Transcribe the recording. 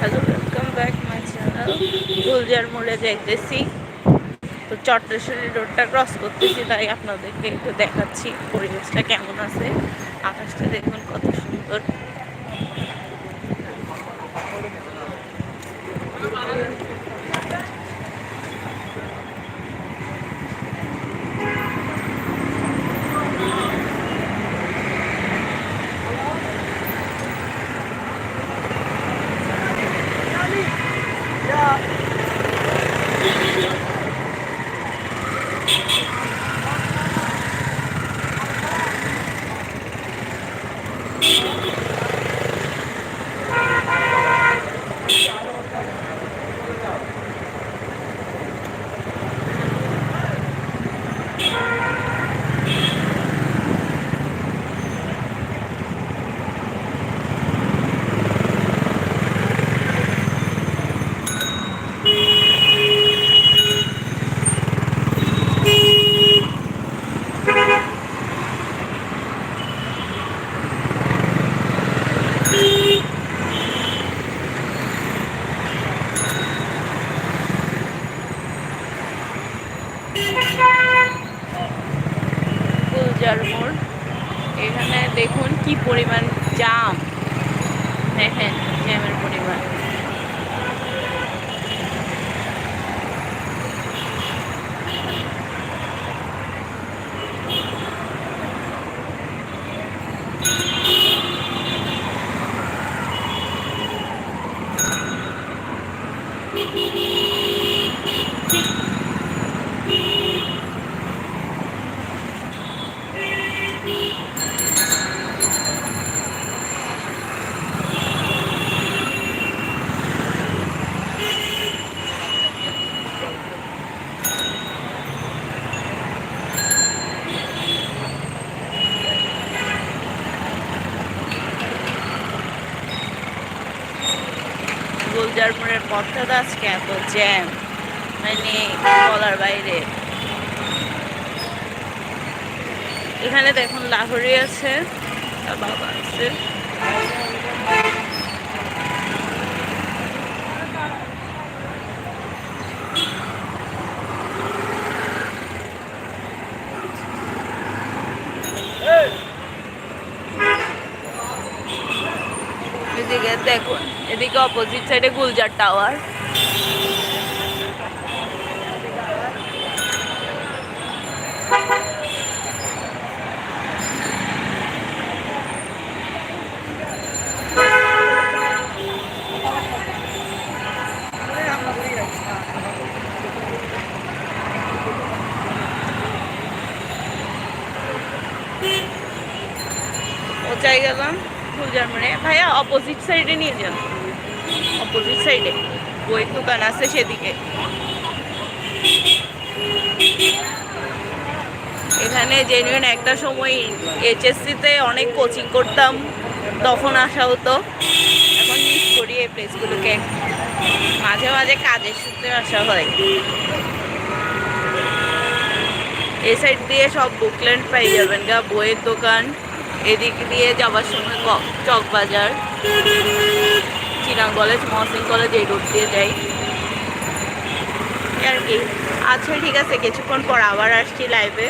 Hello welcome back my channel Gulzar মোড়ে যাইতেছি তো চট্টেশ্বরী রোডটা ক্রস করতেছি, তাই আপনাদেরকে একটু দেখাচ্ছি পরিবেশটা কেমন আছে। আকাশটা দেখুন কত সুন্দর। গুলজার মোড়। এখানে দেখুন কি পরিমাণ জাম। দেখেন জ্যামের পরিমাণ। গুলজার মোড়ের পথটা তো আজকে এত জ্যাম মানে বলার বাইরে। এখানে দেখুন, লাহোরি আছে বাবা আছে। এদিকে অপোজিট সাইডে গুলজার টাওয়ার পৌঁছাই গেলাম গুলজার মোড়ে ভাইয়া অপোজিট সাইডে নিয়ে যান। অপোজিট সাইডে বইয়ের দোকান আছে সেদিকে। এখানে জেনুইন একটা সময় এইচএসসিতে অনেক কোচিং করতাম, তখন আসা হতো। এখন মিস করি এই প্লেসগুলোকে মাঝে মাঝে কাজের সূত্রে আসা হয়। এই সাইড দিয়ে সব বুকল্যান্ড পাই যাবেন গা, বইয়ের দোকান। এদিক দিয়ে যাওয়ার সময় চক চকবাজার। চিনা কলেজ, মহসিন কলেজ, এই রোড দিয়ে যাই। আর কি। আচ্ছা ঠিক আছে, কিছুক্ষণ পর আবার আসছি লাইভে